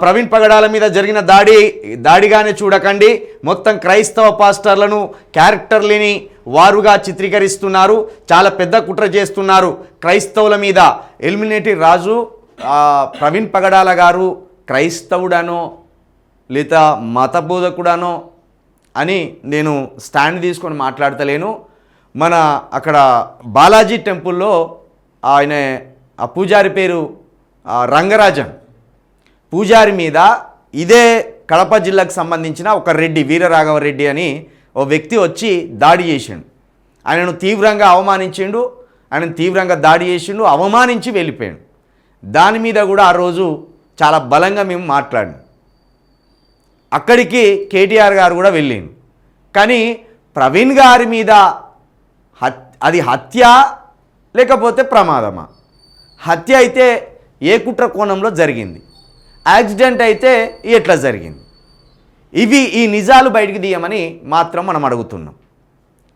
ప్రవీణ్ పగడాల మీద జరిగిన దాడి దాడిగానే చూడకండి. మొత్తం క్రైస్తవ పాస్టర్లను క్యారెక్టర్లని వారుగా చిత్రీకరిస్తున్నారు. చాలా పెద్ద కుట్ర చేస్తున్నారు క్రైస్తవుల మీద. ఎలిమినేటి రాజు ప్రవీణ్ పగడాల గారు క్రైస్తవుడనో లేదా మత బోధకుడనో అని నేను స్టాండ్ తీసుకొని మాట్లాడతలేను. మన అక్కడ బాలాజీ టెంపుల్లో ఆయన ఆ పూజారి పేరు రంగరాజన్. పూజారి మీద ఇదే కడప జిల్లాకు సంబంధించిన ఒక రెడ్డి వీరరాఘవరెడ్డి అని ఓ వ్యక్తి వచ్చి దాడి చేసిండు. ఆయనను తీవ్రంగా అవమానించిండు ఆయనను తీవ్రంగా దాడి చేసిండు అవమానించి వెళ్ళిపోయాడు. దాని మీద కూడా ఆ రోజు చాలా బలంగా మేము మాట్లాడినాం. అక్కడికి కేటీఆర్ గారు కూడా వెళ్ళిండు. కానీ ప్రవీణ్ గారి మీద అది హత్య లేకపోతే ప్రమాదమా? హత్య అయితే ఏ కుట్ర కోణంలో జరిగింది? యాక్సిడెంట్ అయితే ఎట్లా జరిగింది? ఇవి ఈ నిజాలు బయటికి తీయమని మాత్రం మనం అడుగుతున్నాం.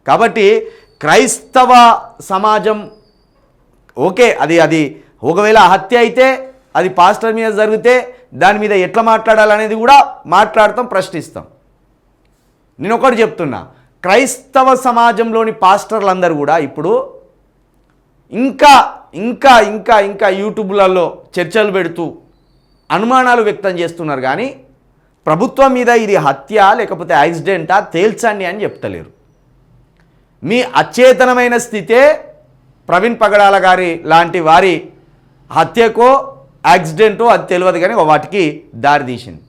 కాబట్టి క్రైస్తవ సమాజం ఓకే అది అది ఒకవేళ హత్య అయితే అది పాస్టర్ మీద జరిగితే దాని మీద ఎట్లా మాట్లాడాలనేది కూడా మాట్లాడతాం ప్రశ్నిస్తాం. నేను ఒకటి చెప్తున్నా క్రైస్తవ సమాజంలోని పాస్టర్లందరూ కూడా ఇప్పుడు ఇంకా ఇంకా ఇంకా ఇంకా యూట్యూబ్లలో చర్చలు పెడుతూ అనుమానాలు వ్యక్తం చేస్తున్నారు కానీ ప్రభుత్వం మీద ఇది హత్య లేకపోతే యాక్సిడెంటా తేల్చండి అని చెప్తలేరు. మీ అచేతనమైన స్థితే ప్రవీణ్ పగడాల గారి లాంటి వారి హత్యకో యాక్సిడెంటో అది తెలియదు కానీ వాటికి దారితీసింది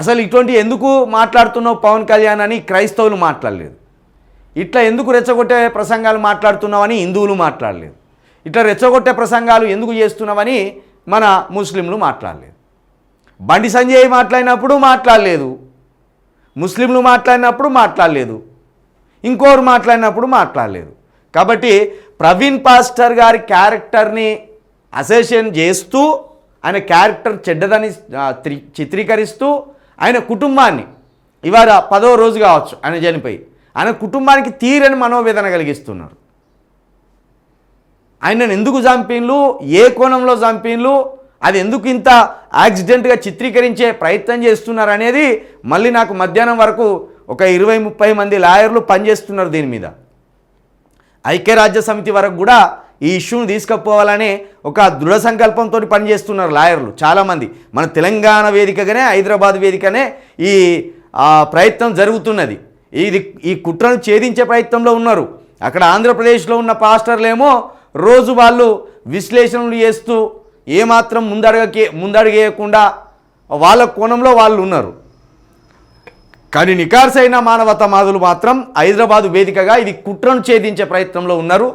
అసలు ఇటువంటి ఎందుకు మాట్లాడుతున్నావు పవన్ కళ్యాణ్ అని క్రైస్తవులు మాట్లాడలేదు. ఇట్లా ఎందుకు రెచ్చగొట్టే ప్రసంగాలు మాట్లాడుతున్నావు అని హిందువులు మాట్లాడలేదు. ఇట్లా రెచ్చగొట్టే ప్రసంగాలు ఎందుకు చేస్తున్నామని మన ముస్లింలు మాట్లాడలేదు. బండి సంజయ్ మాట్లాడినప్పుడు మాట్లాడలేదు. ముస్లింలు మాట్లాడినప్పుడు మాట్లాడలేదు. ఇంకోరు మాట్లాడినప్పుడు మాట్లాడలేదు. కాబట్టి ప్రవీణ్ పాస్టర్ గారి క్యారెక్టర్ని అసోసియేషన్ చేస్తూ ఆయన క్యారెక్టర్ చెడ్డదని చిత్రీకరిస్తూ ఆయన కుటుంబాన్ని ఇవాళ పదో రోజు కావచ్చు ఆయన చనిపోయి. ఆయన కుటుంబానికి తీరని మనోవేదన కలిగిస్తున్నారు. ఆయనను ఎందుకు చంపిన్లు ఏ కోణంలో చంపిన్లు అది ఎందుకు ఇంత యాక్సిడెంట్గా చిత్రీకరించే ప్రయత్నం చేస్తున్నారు అనేది మళ్ళీ నాకు మధ్యాహ్నం వరకు ఒక ఇరవై ముప్పై మంది లాయర్లు పనిచేస్తున్నారు దీని మీద. ఐక్యరాజ్య సమితి వరకు కూడా ఈ ఇష్యూను తీసుకుపోవాలనే ఒక దృఢ సంకల్పంతో పనిచేస్తున్నారు లాయర్లు చాలామంది. మన తెలంగాణ వేదికగానే హైదరాబాద్ వేదికనే ఈ ప్రయత్నం జరుగుతున్నది. ఇది ఈ కుట్రను ఛేదించే ప్రయత్నంలో ఉన్నారు. అక్కడ ఆంధ్రప్రదేశ్లో ఉన్న పాస్టర్లేమో రోజు వాళ్ళు విశ్లేషణలు చేస్తూ ఏమాత్రం ముందడగకే ముందడుగేయకుండా వాళ్ళ కోణంలో వాళ్ళు ఉన్నారు. కానీ నికార్సైన మానవతావాదులు మాత్రం హైదరాబాదు వేదికగా ఇది కుట్రను ఛేదించే ప్రయత్నంలో ఉన్నారు.